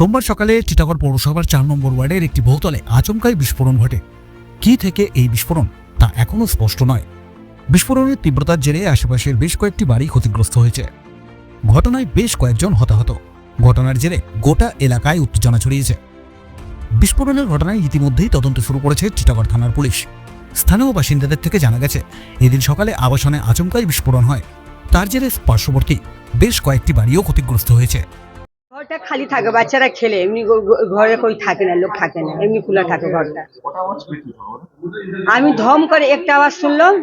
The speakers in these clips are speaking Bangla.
সোমবার সকালে টিটাগড় পৌরসভার চার নম্বর ওয়ার্ডের একটি বহুতলে আচমকাই বিস্ফোরণ ঘটে। কি থেকে এই বিস্ফোরণ? তা এখনও স্পষ্ট নয়। বিস্ফোরণের তীব্রতার জেরে আশেপাশের বেশ কয়েকটি বাড়ি ক্ষতিগ্রস্ত হয়েছে। ঘটনায় বেশ কয়েকজন হতাহত। ঘটনার জেরে গোটা এলাকায় উত্তেজনা ছড়িয়েছে। বিস্ফোরণের ঘটনায় ইতিমধ্যেই তদন্ত শুরু করেছে টিটাগড় থানার পুলিশ। স্থানীয় বাসিন্দাদের থেকে জানা গেছে, এদিন সকালে আবাসনে আচমকাই বিস্ফোরণ হয়। তার জেরে পার্শ্ববর্তী বেশ কয়েকটি বাড়িও ক্ষতিগ্রস্ত হয়েছে। ঘরটা খালি থাকে বাচ্চারা খেলে এমনি ঘরে কই থাকে না লোক থাকে না এমনি খোলা থাকে ঘরটা। আমি ধম করে একটা আওয়াজ শুনলাম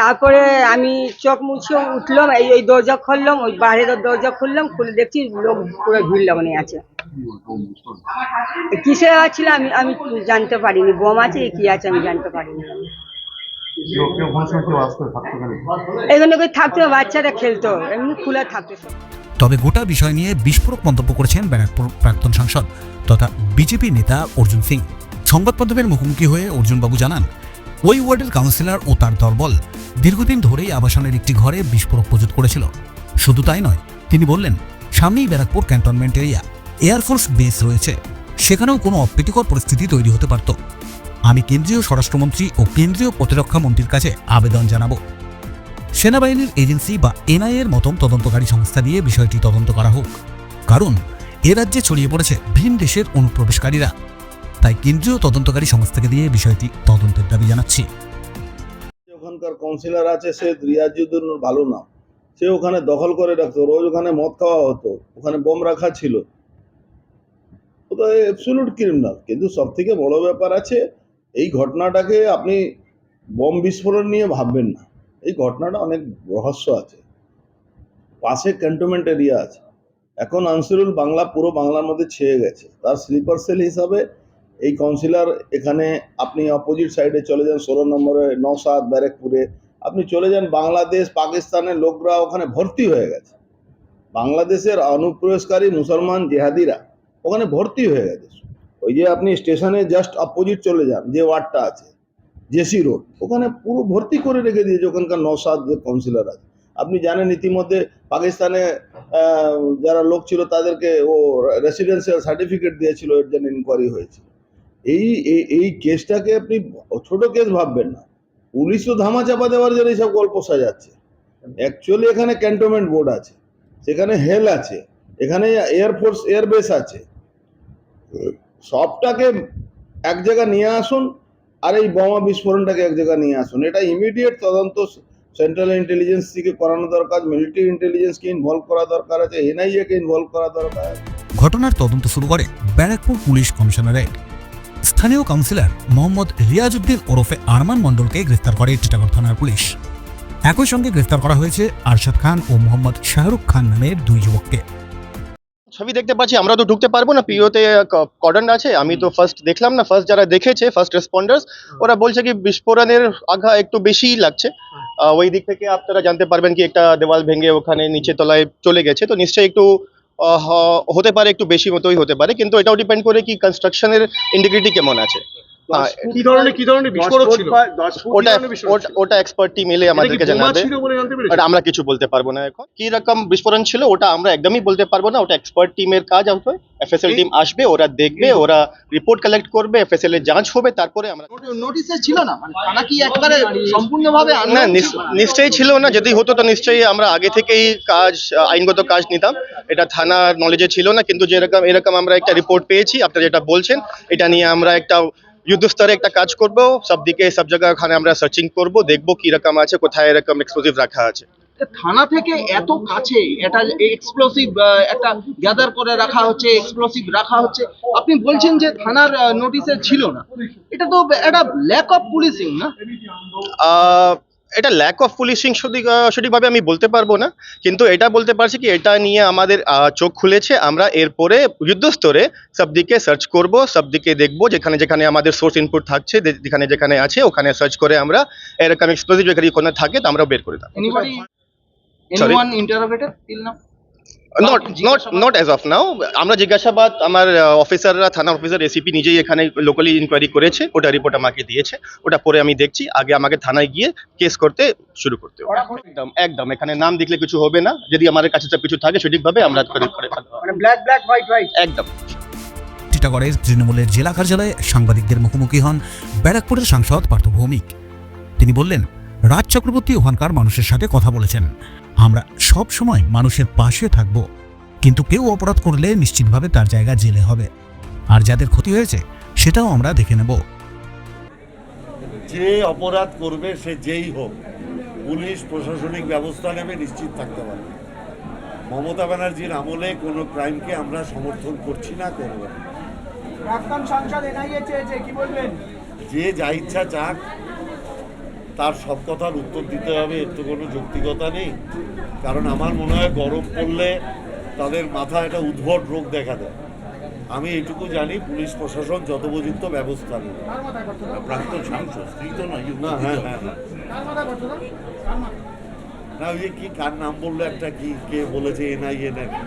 তারপরে আমি চোখ মুছিয়ে উঠলাম এই ওই দরজা খুললাম ওই বাইরের দরজা খুললাম খুলে দেখছি লোক পুরো ভিড় লাগানো আছে। কিসের আওয়াজ ছিল আমি আমি জানতে পারিনি বোম আছে কি আছে আমি জানতে পারিনি। এখানে কই থাকতো বাচ্চারা খেলতো এমনি খোলা থাকতো তবে গোটা বিষয় নিয়ে বিস্ফোরক মন্তব্য করেছেন ব্যারাকপুর প্রাক্তন সাংসদ তথা বিজেপি নেতা অর্জুন সিং। সংবাদ মাধ্যমের মুখোমুখি হয়ে অর্জুনবাবু জানান, ওই ওয়ার্ডের কাউন্সিলর ও তার দলবল দীর্ঘদিন ধরেই আবাসনের একটি ঘরে বিস্ফোরক প্রস্তুত করেছিল। শুধু তাই নয়, তিনি বললেন, সামনেই Barrackpore cantonment area air force base রয়েছে। সেখানেও কোনো অপ্রীতিকর পরিস্থিতি তৈরি হতে পারত। আমি কেন্দ্রীয় স্বরাষ্ট্রমন্ত্রী ও কেন্দ্রীয় প্রতিরক্ষা মন্ত্রীর কাছে আবেদন জানাব। সেনাবাহিনীর এজেন্সি বা এনআইএ এর মতন তদন্তকারী সংস্থা দিয়ে বিষয়টি তদন্ত করা হোক। কারণ, এ রাজ্যে ছড়িয়ে পড়েছে ভিন দেশের অনুপ্রবেশকারীরা। তাই কেন্দ্রীয় তদন্তকারী সংস্থাকে দিয়ে বিষয়টি তদন্তের দাবি জানাচ্ছি। ওখানকার কাউন্সিলর আছে, সে রিয়াজুদ্দিন ভালো নাম সে ওখানে দখল করে রাখতো, রোজ ওখানে মদ খাওয়া হতো, ওখানে বোম রাখা ছিল। ও তো অ্যাবসুলুট ক্রিমিনাল কিন্তু সব থেকে বড় ব্যাপার আছে, এই ঘটনাটাকে আপনি বোম বিস্ফোরণ নিয়ে ভাববেন না। এই ঘটনাটা অনেক রহস্য আছে। পাশে ক্যান্টনমেন্ট এরিয়া আছে। এখন আনসিরুল বাংলা পুরো বাংলার মধ্যে ছেয়ে গেছে। তার স্লিপার সেল হিসাবে এই কাউন্সিলর এখানে আপনি অপোজিট সাইডে চলে যান ষোলো নম্বরে, নওসাদ, ব্যারেকপুরে। আপনি চলে যান বাংলাদেশ, পাকিস্তানের লোকরা ওখানে ভর্তি হয়ে গেছে। বাংলাদেশের অনুপ্রবেশকারী মুসলমান জেহাদিরা ওখানে ভর্তি হয়ে গেছে। ওই যে আপনি স্টেশনে জাস্ট অপোজিট চলে যান, যে ওয়ার্ডটা আছে। জেসি রোড, ওখানে পুরো ভর্তি করে রেখে দিয়েছে ওখানকার নওসাদ যে কাউন্সিলর আছে। আপনি জানেন ইতিমধ্যে পাকিস্তানে যারা লোক ছিল তাদেরকে ও রেসিডেন্সিয়াল সার্টিফিকেট দিয়েছিল, এর জন্য ইনকোয়ারি হয়েছে। এই এই কেসটাকে আপনি ছোট কেস ভাববেন না। পুলিশ তো ধামা চাপা দেওয়ার জন্য সব গল্প সাজাচ্ছে। অ্যাকচুয়ালি এখানে ক্যান্টনমেন্ট বোর্ড আছে, সেখানে হেল আছে, এখানে এয়ারফোর্স এয়ারবেস আছে। সবটাকে এক জায়গায় নিয়ে আসুন আর এই বোমা বিস্ফোরণটাকে এক জায়গায় নিয়ে আসুন। এটা ইমিডিয়েট তদন্ত সেন্ট্রাল ইন্টেলিজেন্স থেকে করানো দরকার মিলিটারি ইন্টেলিজেন্সকে ইনভলভ করা দরকার আছে এনআইএকে ইনভলভ করা দরকার। ঘটনার তদন্ত শুরু করে ব্যারাকপুর পুলিশ কমিশনারেট। স্থানীয় কাউন্সিলর মোহাম্মদ রিয়াজউদ্দিন ওরফে আরমান মণ্ডলকে গ্রেফতার করে টিটাগড় থানার পুলিশ। একই সঙ্গে গ্রেফতার করা হয়েছে আরশাদ খান ও মোহাম্মদ শাহরুখ খান নামের দুই যুবককে। ছবি দেখতে পাচ্ছি আমরা তো ঢুকতে পারব না পিওতে কর্ডন আছে আমি তো ফার্স্ট দেখলাম না ফার্স্ট যারা দেখেছে ফার্স্ট রেসপন্ডার্স ওরা বলছে কি বিস্ফোরণের আঘা একটু বেশিই লাগছে। আহ, ওই দিক থেকে আপনারা জানতে পারবেন কি একটা দেওয়াল ভেঙে ওখানে নিচে তলায় চলে গেছে তো নিশ্চয়ই একটু হতে পারে একটু বেশি মতোই হতে পারে কিন্তু এটাও ডিপেন্ড করে কি কনস্ট্রাকশনের ইন্ডিগ্রিটি কেমন আছে। কি ধরনের কি ধরনের বিস্ফোরক ছিল? ওটা ওটা- এক্সপার্ট টিম এলে আমাদেরকে জানাবে। আর আমরা কিছু বলতে পারব না এখন। কি রকম বিস্ফোরণ ছিল ওটা আমরা একদমই বলতে পারব না। ওটা এক্সপার্ট টিমের কাজ হবে এফএসএল টিম আসবে ওরা দেখবে ওরা রিপোর্ট কালেক্ট করবে এফএসএল এর যাঞ্চ হবে তারপরে আমরা নোটিশে ছিল না? মানে থানা কি একবারে সম্পূর্ণভাবে না? নিশ্চয়ই ছিল না। যদি হতো তো নিশ্চয়ই আমরা আগে থেকেই কাজ আইনগত কাজ নিতাম। এটা থানার নলেজে ছিল না। কিন্তু যেরকম এরকম আমরা একটা রিপোর্ট পেয়েছি। আপনারা যেটা বলছেন এটা নিয়ে আমরা একটা যুদ্ধস্তরে একটা কাজ করব সব দিকে সব জায়গায় ওখানে আমরা সার্চিং করব দেখব কি রকম আছে কোথায় এরকম এক্সপ্লোসিভ রাখা আছে থানা থেকে এত কাছে এটা এক্সপ্লোসিভ একটা গ্যাদার করে রাখা হচ্ছে এক্সপ্লোসিভ রাখা হচ্ছে আপনি বলছেন যে থানার নোটিশে ছিল না এটা তো একটা ল্যাক অফ পুলিশিং না এটা ল্যাক অফ পুলিশিং সঠিক সঠিকভাবে আমি বলতে পারব না কিন্তু এটা বলতে পারছি কি এটা নিয়ে আমাদের চোখ খুলেছে আমরা এরপরে যুদ্ধস্তরে সব দিকে সার্চ করব সব দিকে দেখব যেখানে যেখানে আমাদের সোর্স ইনপুট থাকছে যেখানে যেখানে আছে ওখানে সার্চ করে আমরা এরকম এক্সপ্লোজিভ এখানে কোনো থাকে তা আমরা বের করে দেবো। Not not not as of now আমরা জিজ্ঞাসাবাদ আমার অফিসাররা থানা অফিসার এসিপি নিজেই এখানে লোকালি ইনকোয়ারি করেছে ওটা রিপোর্ট আমাকে দিয়েছে ওটা পরে আমি দেখছি আগে আমাকে থানায় গিয়ে কেস করতে শুরু করতে হবে। একদম একদম এখানে নাম দেখলে কিছু হবে না যদি আমাদের কাছে কিছু থাকে সঠিকভাবে আমরা করে। মানে ব্ল্যাক ব্ল্যাক হোয়াইট হোয়াইট একদম। টিটাগড়ের তৃণমূলের জেলা কার্যালয়ে সাংবাদিকদের মুখোমুখি হন ব্যারাকপুরের সাংসদ পার্থ ভৌমিক। তিনি বললেন রাজ চক্রবর্তী ওখানকার মানুষের সাথে কথা বলেছেন। আমরা সব সময় মানুষের পাশে থাকব। কিন্তু কেউ অপরাধ করলে নিশ্চিতভাবে তার জায়গা জেলে হবে। আর যাদের ক্ষতি হয়েছে সেটাও আমরা দেখে নেব। যে অপরাধ করবে সে যেই হোক পুলিশ প্রশাসনিক ব্যবস্থা নেবে নিশ্চিত থাকতে পারবে। মমতা ব্যানার্জির আমলে কোনো ক্রাইমকে আমরা সমর্থন করছি না করব যে যা ইচ্ছা চাক তার সব কথার উত্তর দিতে হবে এর তো কোনো যৌক্তিকতা নেই। কারণ আমার মনে হয় গরম পড়লে তাদের মাথায় একটা উদ্ভট রোগ দেখা দেয়। আমি এটুকু জানি পুলিশ প্রশাসন যথোপযুক্ত ব্যবস্থা নেবে। প্রাক্তন সাংসদ স্ত্রী তো নয় না হ্যাঁ হ্যাঁ হ্যাঁ। না ওই যে কি কার নাম বলল একটা কি কে বলেছে এনআইএ নাকি?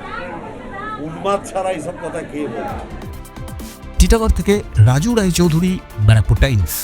উন্মাদ ছাড়া এইসব কথা কে বলে টিটাগড় থেকে রাজু রায়চৌধুরী ব্যারাকপুর টাইমস।